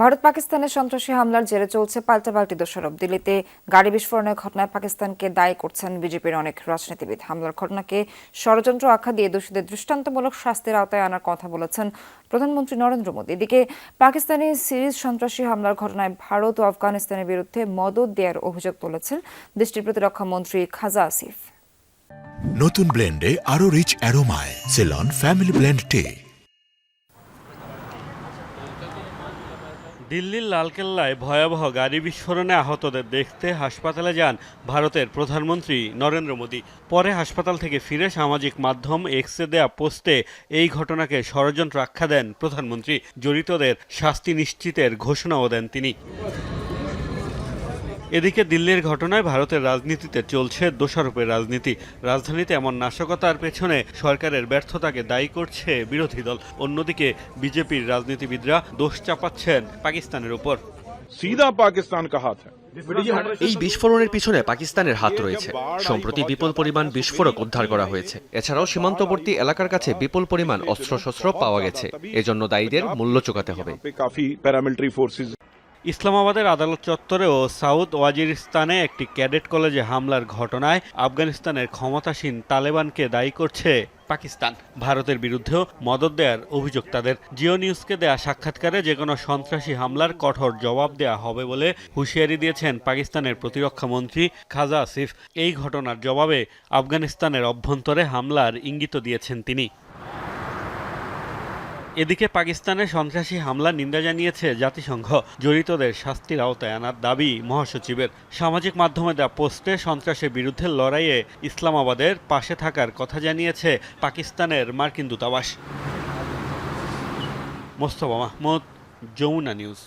ভারত পাকিস্তানের সন্ত্রাসী হামলার জেরে চলছে পাল্টাপাল্টি দোষারোপ। দিল্লিতে গাড়ি বিস্ফোরণের ঘটনায় পাকিস্তানকে দায়ী করছেন বিজেপির অনেক রাজনীতিবিদ। হামলার ঘটনাকে ষড়যন্ত্র আখ্যা দিয়ে দোষীদের দৃষ্টান্তমূলক শাস্তির আওতায় আনার কথা বলেছেন প্রধানমন্ত্রী নরেন্দ্র মোদী। এদিকে পাকিস্তানি সিরিজ সন্ত্রাসী হামলার ঘটনায় ভারত ও আফগানিস্তানের বিরুদ্ধে মদত দেওয়ার অভিযোগ তুলেছেন দেশটির প্রতিরক্ষা মন্ত্রী খাজা আসিফ। নতুন ব্লেন্ডে আরও রিচ অ্যারোমায় সেলন ফ্যামিলি ব্লেন্ড টে দিল্লির লালকেল্লায় ভয়াবহ গাড়ি বিস্ফোরণে আহতদের দেখতে হাসপাতালে যান ভারতের প্রধানমন্ত্রী নরেন্দ্র মোদী। পরে হাসপাতাল থেকে ফিরে সামাজিক মাধ্যম এক্সে দেয়া পোস্টে এই ঘটনাকে ষড়যন্ত্র আখ্যা দেন প্রধানমন্ত্রী। জড়িতদের শাস্তি নিশ্চিতের ঘোষণাও দেন তিনি। এদিকে দিল্লির ঘটনায় ভারতের রাজনীতিতে চলছে দোষারোপের রাজনীতি। রাজধানীতে এমন নাশকতার পেছনে সরকারের ব্যর্থতাকে দায়ী করছে বিরোধী দল। অন্যদিকে বিজেপির রাজনীতিবিদরা দোষ চাপাচ্ছেন পাকিস্তানের উপর। সিধা পাকিস্তান এই বিস্ফোরণের পিছনে পাকিস্তানের হাত রয়েছে। সম্প্রতি বিপুল পরিমাণ বিস্ফোরক উদ্ধার করা হয়েছে। এছাড়াও সীমান্তবর্তী এলাকার কাছে বিপুল পরিমাণ অস্ত্রশস্ত্র পাওয়া গেছে। এজন্য দায়ীদের মূল্য চোকাতে হবে। ইসলামাবাদের আদালত চত্বরে ও সাউথ ওয়াজিরিস্তানে একটি ক্যাডেট কলেজে হামলার ঘটনায় আফগানিস্তানের ক্ষমতাসীন তালেবানকে দায়ী করছে পাকিস্তান। ভারতের বিরুদ্ধেও মদত দেওয়ার অভিযোগ তাদের। জিও নিউজকে দেয়া সাক্ষাৎকারে যে কোনো সন্ত্রাসী হামলার কঠোর জবাব দেয়া হবে বলে হুঁশিয়ারি দিয়েছেন পাকিস্তানের প্রতিরক্ষা মন্ত্রী খাজা আসিফ। এই ঘটনার জবাবে আফগানিস্তানের অভ্যন্তরে হামলার ইঙ্গিত দিয়েছেন তিনি। এদিকে পাকিস্তানে সন্ত্রাসী হামলা নিন্দা জানিয়েছে জাতিসংঘ। জড়িতদের শাস্তির আওতায় আনার দাবি মহাসচিবের। সামাজিক মাধ্যমে দেওয়া পোস্টে সন্ত্রাসের বিরুদ্ধে লড়াইয়ে ইসলামাবাদের পাশে থাকার কথা জানিয়েছে পাকিস্তানের মার্কিন দূতাবাস। মোস্তফা মাহমুদ, যমুনা নিউজ।